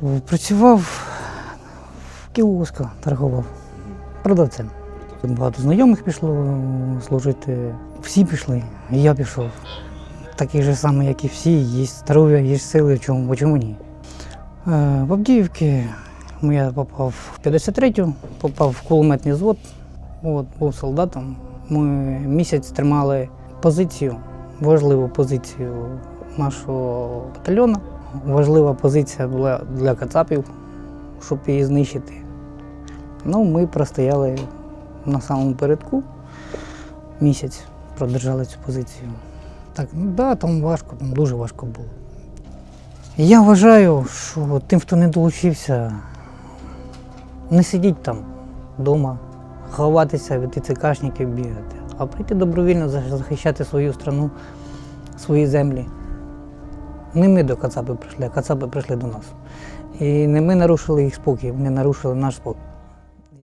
Працював в кіосках, торгував продавцем. Багато знайомих пішло служити. Всі пішли, і я пішов. Такий же самий, як і всі, є здоров'я, є сили, чому, чому ні. Е, В Авдіївки я попав в 53-ю, попав в кулеметний звод, от, був солдатом. Ми місяць тримали позицію, важливу позицію нашого батальйону. Важлива позиція була для кацапів, щоб її знищити. Ну, ми простояли на самому передку місяць, продержали цю позицію. Так, ну да, там важко, там дуже важко було. Я вважаю, що тим, хто не долучився, не сидіть там вдома, ховатися від ТЦКшників бігати, а прийти добровільно захищати свою страну, свої землі. Не ми до Кацапи прийшли, а Кацапи прийшли до нас. І не ми нарушили їх спокій, вони нарушили наш спокій.